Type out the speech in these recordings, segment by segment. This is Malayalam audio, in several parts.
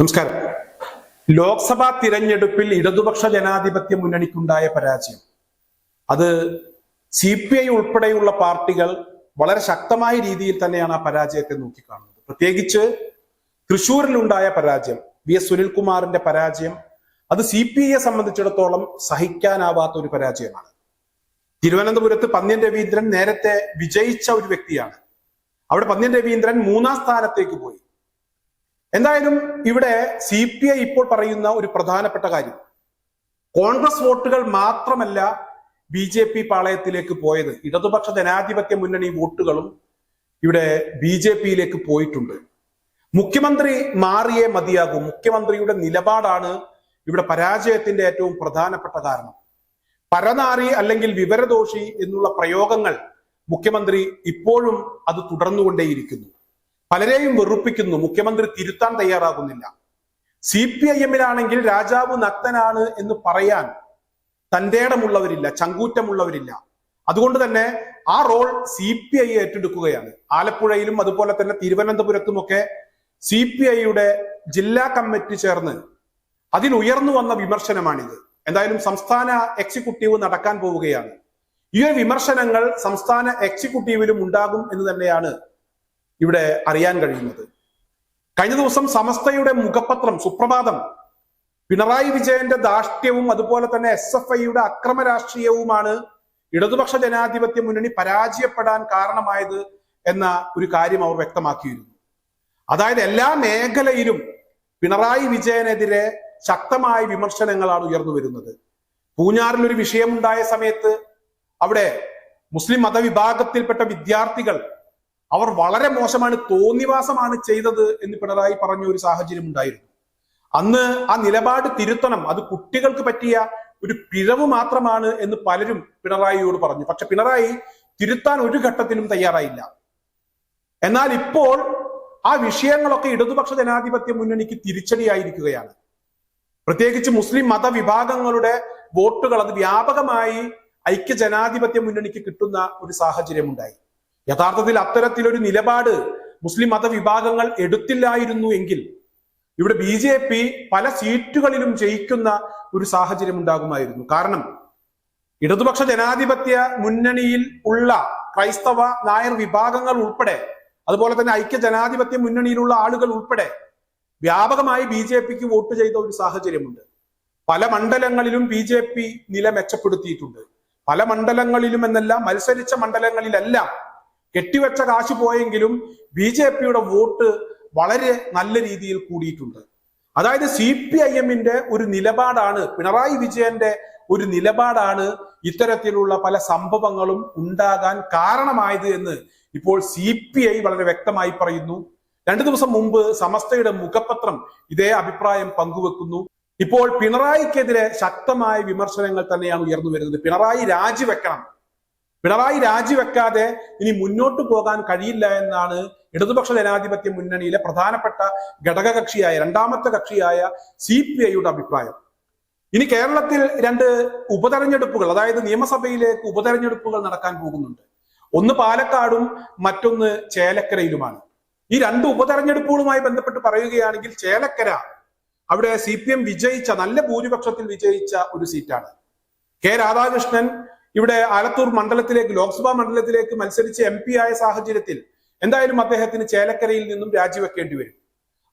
നമസ്കാരം. ലോക്സഭാ തിരഞ്ഞെടുപ്പിൽ ഇടതുപക്ഷ ജനാധിപത്യ മുന്നണിക്കുണ്ടായ പരാജയം. അത് സി പി ഐ ഉൾപ്പെടെയുള്ള പാർട്ടികൾ വളരെ ശക്തമായ രീതിയിൽ തന്നെയാണ് ആ പരാജയത്തെ നോക്കിക്കാണുന്നത്. പ്രത്യേകിച്ച് തൃശൂരിലുണ്ടായ പരാജയം വി എസ് സുനിൽകുമാറിന്റെ പരാജയം അത് സി പി ഐയെ സംബന്ധിച്ചിടത്തോളം സഹിക്കാനാവാത്ത ഒരു പരാജയമാണ്. തിരുവനന്തപുരത്ത് പന്ന്യൻ രവീന്ദ്രൻ നേരത്തെ വിജയിച്ച ഒരു വ്യക്തിയാണ്. അവിടെ പന്ന്യൻ രവീന്ദ്രൻ മൂന്നാം സ്ഥാനത്തേക്ക് പോയി. എന്തായാലും ഇവിടെ സി പി ഐ ഇപ്പോൾ പറയുന്ന ഒരു പ്രധാനപ്പെട്ട കാര്യം. കോൺഗ്രസ് വോട്ടുകൾ മാത്രമല്ല ബി ജെ പി പാളയത്തിലേക്ക് പോയത്. ഇടതുപക്ഷ ജനാധിപത്യ മുന്നണി വോട്ടുകളും ഇവിടെ ബി ജെ പിയിലേക്ക് പോയിട്ടുണ്ട്. മുഖ്യമന്ത്രി മാറിയേ മതിയാകൂ. മുഖ്യമന്ത്രിയുടെ നിലപാടാണ് ഇവിടെ പരാജയത്തിന്റെ ഏറ്റവും പ്രധാനപ്പെട്ട കാരണം. പരനാറി അല്ലെങ്കിൽ വിവരദോഷി എന്നുള്ള പ്രയോഗങ്ങൾ മുഖ്യമന്ത്രി ഇപ്പോഴും അത് തുടർന്നുകൊണ്ടേയിരിക്കുന്നു. പലരെയും വെറുപ്പിക്കുന്നു. മുഖ്യമന്ത്രി തിരുത്താൻ തയ്യാറാകുന്നില്ല. സി പി ഐ എമ്മിലാണെങ്കിൽ രാജാവ് നക്തനാണ് എന്ന് പറയാൻ തന്റേടമുള്ളവരില്ല ചങ്കൂറ്റമുള്ളവരില്ല. അതുകൊണ്ട് തന്നെ ആ റോൾ സി പി ഐ ഏറ്റെടുക്കുകയാണ്. ആലപ്പുഴയിലും അതുപോലെ തന്നെ തിരുവനന്തപുരത്തുമൊക്കെ സി പി ഐയുടെ ജില്ലാ കമ്മിറ്റി ചേർന്ന് അതിൽ ഉയർന്നു വന്ന വിമർശനമാണിത്. എന്തായാലും സംസ്ഥാന എക്സിക്യൂട്ടീവ് നടക്കാൻ പോവുകയാണ്. ഈ വിമർശനങ്ങൾ സംസ്ഥാന എക്സിക്യൂട്ടീവിലും ഉണ്ടാകും എന്ന് തന്നെയാണ് ഇവിടെ അറിയാൻ കഴിയുന്നത്. കഴിഞ്ഞ ദിവസം സമസ്തയുടെ മുഖപത്രം സുപ്രഭാതം പിണറായി വിജയന്റെ ധാർഷ്ട്യവും അതുപോലെ തന്നെ എസ് എഫ് ഐയുടെ അക്രമ രാഷ്ട്രീയവുമാണ് ഇടതുപക്ഷ ജനാധിപത്യ മുന്നണി പരാജയപ്പെടാൻ കാരണമായത് എന്ന ഒരു കാര്യം അവർ വ്യക്തമാക്കിയിരുന്നു. അതായത് എല്ലാ മേഖലയിലും പിണറായി വിജയനെതിരെ ശക്തമായ വിമർശനങ്ങളാണ് ഉയർന്നു വരുന്നത്. പൂഞ്ഞാറിൽ ഒരു വിഷയമുണ്ടായ സമയത്ത് അവിടെ മുസ്ലിം മതവിഭാഗത്തിൽപ്പെട്ട വിദ്യാർത്ഥികൾ അവർ വളരെ മോശമാണ് തോന്നിവാസമാണ് ചെയ്തത് എന്ന് പിണറായി പറഞ്ഞ ഒരു സാഹചര്യം ഉണ്ടായിരുന്നു. അന്ന് ആ നിലപാട് തിരുത്തണം അത് കുട്ടികൾക്ക് പറ്റിയ ഒരു പിഴവ് മാത്രമാണ് എന്ന് പലരും പിണറായിയോട് പറഞ്ഞു. പക്ഷെ പിണറായി തിരുത്താൻ ഒരു ഘട്ടത്തിലും തയ്യാറായില്ല. എന്നാൽ ഇപ്പോൾ ആ വിഷയങ്ങളൊക്കെ ഇടതുപക്ഷ ജനാധിപത്യ മുന്നണിക്ക് തിരിച്ചടിയായിരിക്കുകയാണ്. പ്രത്യേകിച്ച് മുസ്ലിം മതവിഭാഗങ്ങളുടെ വോട്ടുകൾ അത് വ്യാപകമായി ഐക്യ ജനാധിപത്യ മുന്നണിക്ക് കിട്ടുന്ന ഒരു സാഹചര്യം ഉണ്ടായി യഥാർത്ഥത്തിൽ അത്തരത്തിലൊരു നിലപാട് മുസ്ലിം മതവിഭാഗങ്ങൾ എടുത്തില്ലായിരുന്നു എങ്കിൽ ഇവിടെ ബി ജെ പി പല സീറ്റുകളിലും ജയിക്കുന്ന ഒരു സാഹചര്യം ഉണ്ടാകുമായിരുന്നു. കാരണം ഇടതുപക്ഷ ജനാധിപത്യ മുന്നണിയിൽ ഉള്ള ക്രൈസ്തവ നായർ വിഭാഗങ്ങൾ ഉൾപ്പെടെ അതുപോലെ തന്നെ ഐക്യ ജനാധിപത്യ മുന്നണിയിലുള്ള ആളുകൾ ഉൾപ്പെടെ വ്യാപകമായി ബി ജെ പിക്ക് വോട്ട് ചെയ്ത ഒരു സാഹചര്യമുണ്ട്. പല മണ്ഡലങ്ങളിലും ബി ജെ പി നില മെച്ചപ്പെടുത്തിയിട്ടുണ്ട്. പല മണ്ഡലങ്ങളിലും എന്നല്ല മത്സരിച്ച മണ്ഡലങ്ങളിലെല്ലാം കെട്ടിവെച്ച കാശ് പോയെങ്കിലും ബി ജെ പിയുടെ വോട്ട് വളരെ നല്ല രീതിയിൽ കൂടിയിട്ടുണ്ട്. അതായത് സി പി ഐ എമ്മിന്റെ ഒരു നിലപാടാണ് പിണറായി വിജയന്റെ ഒരു നിലപാടാണ് ഇത്തരത്തിലുള്ള പല സംഭവങ്ങളും ഉണ്ടാകാൻ കാരണമായത് എന്ന് ഇപ്പോൾ സി പി ഐ വളരെ വ്യക്തമായി പറയുന്നു. രണ്ടു ദിവസം മുമ്പ് സമസ്തയുടെ മുഖപത്രം ഇതേ അഭിപ്രായം പങ്കുവെക്കുന്നു. ഇപ്പോൾ പിണറായിക്കെതിരെ ശക്തമായ വിമർശനങ്ങൾ തന്നെയാണ് ഉയർന്നു വരുന്നത്. പിണറായി രാജിവെക്കണം. പിണറായി രാജിവെക്കാതെ ഇനി മുന്നോട്ട് പോകാൻ കഴിയില്ല എന്നാണ് ഇടതുപക്ഷ ജനാധിപത്യ മുന്നണിയിലെ പ്രധാനപ്പെട്ട ഘടകകക്ഷിയായ രണ്ടാമത്തെ കക്ഷിയായ സി പി ഐയുടെ അഭിപ്രായം. ഇനി കേരളത്തിൽ രണ്ട് ഉപതെരഞ്ഞെടുപ്പുകൾ അതായത് നിയമസഭയിലേക്ക് ഉപതെരഞ്ഞെടുപ്പുകൾ നടക്കാൻ പോകുന്നുണ്ട്. ഒന്ന് പാലക്കാടും മറ്റൊന്ന് ചേലക്കരയിലുമാണ്. ഈ രണ്ട് ഉപതെരഞ്ഞെടുപ്പുകളുമായി ബന്ധപ്പെട്ട് പറയുകയാണെങ്കിൽ ചേലക്കര അവിടെ സി പി എം വിജയിച്ച നല്ല ഭൂരിപക്ഷത്തിൽ വിജയിച്ച ഒരു സീറ്റാണ്. കെ രാധാകൃഷ്ണൻ ഇവിടെ ആലത്തൂർ മണ്ഡലത്തിലേക്ക് ലോക്സഭാ മണ്ഡലത്തിലേക്ക് മത്സരിച്ച് എം പി ആയ സാഹചര്യത്തിൽ എന്തായാലും അദ്ദേഹത്തിന് ചേലക്കരയിൽ നിന്നും രാജിവെക്കേണ്ടി വരും.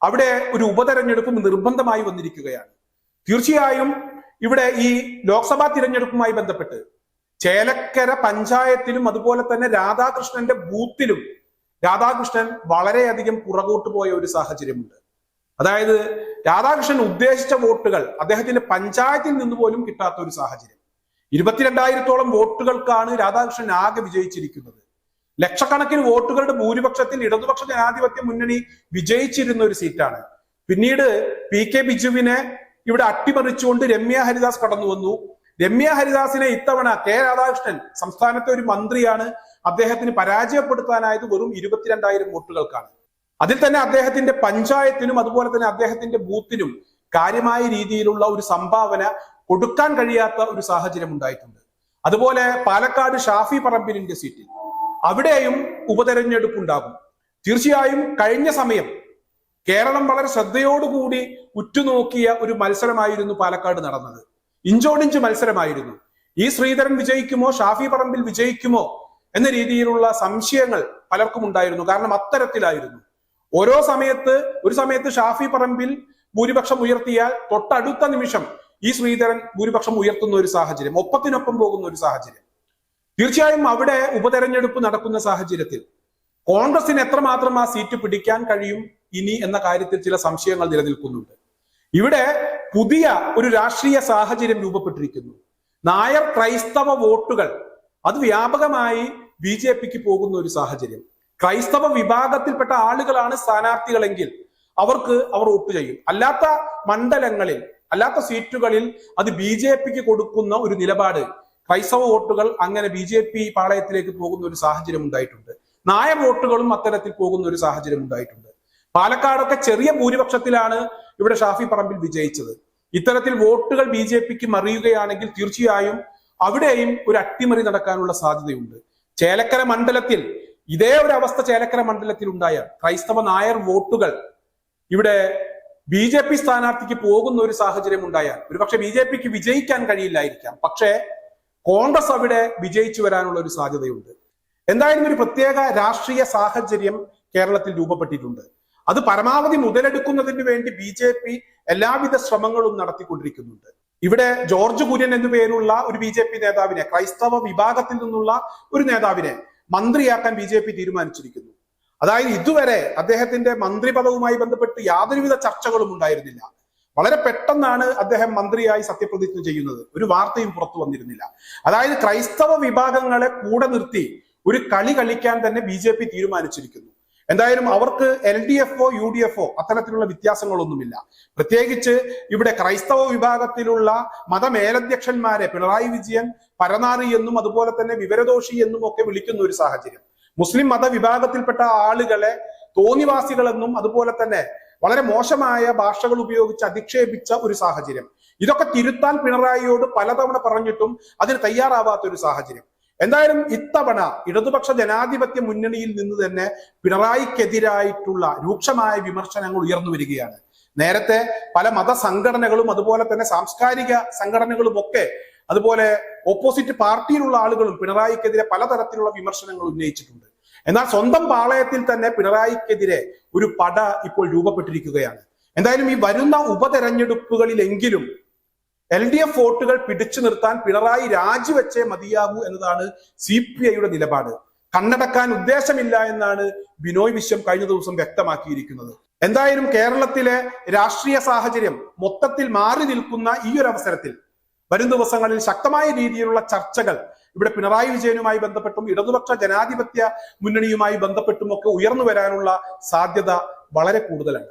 അവിടെ ഒരു ഉപതെരഞ്ഞെടുപ്പ് നിർബന്ധമായി വന്നിരിക്കുകയാണ്. തീർച്ചയായും ഇവിടെ ഈ ലോക്സഭാ തിരഞ്ഞെടുപ്പുമായി ബന്ധപ്പെട്ട് ചേലക്കര പഞ്ചായത്തിലും അതുപോലെ തന്നെ രാധാകൃഷ്ണന്റെ ബൂത്തിലും രാധാകൃഷ്ണൻ വളരെയധികം പുറകോട്ട് പോയ ഒരു സാഹചര്യമുണ്ട്. അതായത് രാധാകൃഷ്ണൻ ഉദ്ദേശിച്ച വോട്ടുകൾ അദ്ദേഹത്തിന്റെ പഞ്ചായത്തിൽ നിന്ന് പോലും കിട്ടാത്ത ഒരു സാഹചര്യം. ഇരുപത്തിരണ്ടായിരത്തോളം വോട്ടുകൾക്കാണ് രാധാകൃഷ്ണൻ ആകെ വിജയിച്ചിരിക്കുന്നത്. ലക്ഷക്കണക്കിന് വോട്ടുകളുടെ ഭൂരിപക്ഷത്തിൽ ഇടതുപക്ഷ ജനാധിപത്യ മുന്നണി വിജയിച്ചിരുന്ന ഒരു സീറ്റാണ്. പിന്നീട് പി കെ ബിജുവിനെ ഇവിടെ അട്ടിമറിച്ചുകൊണ്ട് രമ്യ ഹരിദാസ് കടന്നു വന്നു. രമ്യ ഹരിദാസിനെ ഇത്തവണ കെ രാധാകൃഷ്ണൻ സംസ്ഥാനത്തെ ഒരു മന്ത്രിയാണ് അദ്ദേഹത്തിന് പരാജയപ്പെടുത്താനായത് വെറും ഇരുപത്തിരണ്ടായിരം വോട്ടുകൾക്കാണ്. അതിൽ തന്നെ അദ്ദേഹത്തിന്റെ പഞ്ചായത്തിനും അതുപോലെ തന്നെ അദ്ദേഹത്തിന്റെ ബൂത്തിനും കാര്യമായ രീതിയിലുള്ള ഒരു സംഭാവന കൊടുക്കാൻ കഴിയാത്ത ഒരു സാഹചര്യം ഉണ്ടായിട്ടുണ്ട്. അതുപോലെ പാലക്കാട് ഷാഫി പറമ്പിലിന്റെ സീറ്റിൽ അവിടെയും ഉപതെരഞ്ഞെടുപ്പ് ഉണ്ടാകും തീർച്ചയായും കഴിഞ്ഞ സമയം കേരളം വളരെ ശ്രദ്ധയോടുകൂടി ഉറ്റുനോക്കിയ ഒരു മത്സരമായിരുന്നു പാലക്കാട് നടന്നത്. ഇഞ്ചോടിഞ്ച് മത്സരമായിരുന്നു. ഈ ശ്രീധരൻ വിജയിക്കുമോ ഷാഫി പറമ്പിൽ വിജയിക്കുമോ എന്ന രീതിയിലുള്ള സംശയങ്ങൾ പലർക്കും ഉണ്ടായിരുന്നു. കാരണം അത്തരത്തിലായിരുന്നു. ഓരോ സമയത്ത് ഒരു സമയത്ത് ഷാഫി പറമ്പിൽ ഭൂരിപക്ഷം ഉയർത്തിയാൽ തൊട്ടടുത്ത നിമിഷം ഈ ശ്രീധരൻ ഭൂരിപക്ഷം ഉയർത്തുന്ന ഒരു സാഹചര്യം ഒപ്പത്തിനൊപ്പം പോകുന്ന ഒരു സാഹചര്യം. തീർച്ചയായും അവിടെ ഉപതെരഞ്ഞെടുപ്പ് നടക്കുന്ന സാഹചര്യത്തിൽ കോൺഗ്രസിന് എത്രമാത്രം ആ സീറ്റ് പിടിക്കാൻ കഴിയും ഇനി എന്ന കാര്യത്തിൽ ചില സംശയങ്ങൾ നിലനിൽക്കുന്നുണ്ട്. ഇവിടെ പുതിയ ഒരു രാഷ്ട്രീയ സാഹചര്യം രൂപപ്പെട്ടിരിക്കുന്നു. നായർ ക്രൈസ്തവ വോട്ടുകൾ അത് വ്യാപകമായി ബി ജെ പിക്ക് പോകുന്ന ഒരു സാഹചര്യം. ക്രൈസ്തവ വിഭാഗത്തിൽപ്പെട്ട ആളുകളാണ് സ്ഥാനാർത്ഥികളെങ്കിൽ അവർക്ക് അവർ വോട്ട് ചെയ്യും. അല്ലാത്ത മണ്ഡലങ്ങളിൽ അല്ലാത്ത സീറ്റുകളിൽ അത് ബി ജെ പിക്ക് കൊടുക്കുന്ന ഒരു നിലപാട്. ക്രൈസ്തവ വോട്ടുകൾ അങ്ങനെ ബി ജെ പി പാളയത്തിലേക്ക് പോകുന്ന ഒരു സാഹചര്യം ഉണ്ടായിട്ടുണ്ട്. നായ വോട്ടുകളും അത്തരത്തിൽ പോകുന്ന ഒരു സാഹചര്യം ഉണ്ടായിട്ടുണ്ട്. പാലക്കാടൊക്കെ ചെറിയ ഭൂരിപക്ഷത്തിലാണ് ഇവിടെ ഷാഫി പറമ്പിൽ വിജയിച്ചത്. ഇത്തരത്തിൽ വോട്ടുകൾ ബി ജെ പിക്ക് മറിയുകയാണെങ്കിൽ തീർച്ചയായും അവിടെയും ഒരു അട്ടിമറി നടക്കാനുള്ള സാധ്യതയുണ്ട്. ചേലക്കര മണ്ഡലത്തിൽ ഇതേ ഒരു അവസ്ഥ ചേലക്കര മണ്ഡലത്തിൽ ഉണ്ടായ ക്രൈസ്തവ നായർ വോട്ടുകൾ ഇവിടെ ബി ജെ പി സ്ഥാനാർത്ഥിക്ക് പോകുന്ന ഒരു സാഹചര്യം ഉണ്ടായാൽ ഒരുപക്ഷെ ബി ജെ പിക്ക് വിജയിക്കാൻ കഴിയില്ലായിരിക്കാം. പക്ഷേ കോൺഗ്രസ് അവിടെ വിജയിച്ചു വരാനുള്ള ഒരു സാധ്യതയുണ്ട്. എന്തായാലും ഒരു പ്രത്യേക രാഷ്ട്രീയ സാഹചര്യം കേരളത്തിൽ രൂപപ്പെട്ടിട്ടുണ്ട്. അത് പരമാവധി മുതലെടുക്കുന്നതിന് വേണ്ടി ബി ജെ പി എല്ലാവിധ ശ്രമങ്ങളും നടത്തിക്കൊണ്ടിരിക്കുന്നുണ്ട്. ഇവിടെ ജോർജ് കുര്യൻ എന്നു പേരുള്ള ഒരു ബി ജെ പി നേതാവിനെ ക്രൈസ്തവ വിഭാഗത്തിൽ നിന്നുള്ള ഒരു നേതാവിനെ മന്ത്രിയാക്കാൻ ബി ജെ പി തീരുമാനിച്ചിരിക്കുന്നു. അതായത് ഇതുവരെ അദ്ദേഹത്തിന്റെ മന്ത്രിപദവുമായി ബന്ധപ്പെട്ട് യാതൊരുവിധ ചർച്ചകളും ഉണ്ടായിരുന്നില്ല. വളരെ പെട്ടെന്നാണ് അദ്ദേഹം മന്ത്രിയായി സത്യപ്രതിജ്ഞ ചെയ്യുന്നത്. ഒരു വാർത്തയും പുറത്തു വന്നിരുന്നില്ല. അതായത് ക്രൈസ്തവ വിഭാഗങ്ങളെ കൂടെ നിർത്തി ഒരു കളി കളിക്കാൻ തന്നെ ബി ജെ പി തീരുമാനിച്ചിരിക്കുന്നു. എന്തായാലും അവർക്ക് L D F U D F അത്തരത്തിലുള്ള വ്യത്യാസങ്ങളൊന്നുമില്ല. പ്രത്യേകിച്ച് ഇവിടെ ക്രൈസ്തവ വിഭാഗത്തിലുള്ള മതമേലധ്യക്ഷന്മാരെ പിണറായി വിജയൻ പരനാറി എന്നും അതുപോലെ തന്നെ വിവരദോഷി എന്നും ഒക്കെ വിളിക്കുന്ന ഒരു സാഹചര്യം. മുസ്ലിം മതവിഭാഗത്തിൽപ്പെട്ട ആളുകളെ തോന്നിവാസികളെന്നും അതുപോലെ തന്നെ വളരെ മോശമായ ഭാഷകൾ ഉപയോഗിച്ച് അധിക്ഷേപിച്ച ഒരു സാഹചര്യം. ഇതൊക്കെ തിരുത്താൻ പിണറായിയോട് പലതവണ പറഞ്ഞിട്ടും അതിന് തയ്യാറാവാത്ത ഒരു സാഹചര്യം. എന്തായാലും ഇത്തവണ ഇടതുപക്ഷ ജനാധിപത്യ മുന്നണിയിൽ നിന്ന് തന്നെ പിണറായിക്കെതിരായിട്ടുള്ള രൂക്ഷമായ വിമർശനങ്ങൾ ഉയർന്നു വരികയാണ്. നേരത്തെ പല മതസംഘടനകളും അതുപോലെ തന്നെ സാംസ്കാരിക സംഘടനകളും ഒക്കെ അതുപോലെ ഓപ്പോസിറ്റ് പാർട്ടിയിലുള്ള ആളുകളും പിണറായിക്കെതിരെ പലതരത്തിലുള്ള വിമർശനങ്ങൾ ഉന്നയിച്ചിട്ടുണ്ട്. എന്നാൽ സ്വന്തം പാളയത്തിൽ തന്നെ പിണറായിക്കെതിരെ ഒരു പട ഇപ്പോൾ രൂപപ്പെട്ടിരിക്കുകയാണ്. എന്തായാലും ഈ വരുന്ന ഉപതെരഞ്ഞെടുപ്പുകളിലെങ്കിലും എൽ ഡി എഫ് വോട്ടുകൾ പിടിച്ചു നിർത്താൻ പിണറായി രാജിവെച്ചേ മതിയാകൂ എന്നതാണ് സി പി ഐയുടെ നിലപാട്. കണ്ണടക്കാൻ ഉദ്ദേശമില്ല എന്നാണ് ബിനോയ് വിശ്വം കഴിഞ്ഞ ദിവസം വ്യക്തമാക്കിയിരിക്കുന്നത്. എന്തായാലും കേരളത്തിലെ രാഷ്ട്രീയ സാഹചര്യം മൊത്തത്തിൽ മാറി നിൽക്കുന്ന ഈ ഒരു അവസരത്തിൽ വരും ദിവസങ്ങളിൽ ശക്തമായ രീതിയിലുള്ള ചർച്ചകൾ ഇവിടെ പിണറായി വിജയനുമായി ബന്ധപ്പെട്ടും ഇടതുപക്ഷ ജനാധിപത്യ മുന്നണിയുമായി ബന്ധപ്പെട്ടും ഒക്കെ ഉയർന്നു വരാനുള്ള സാധ്യത വളരെ കൂടുതലാണ്.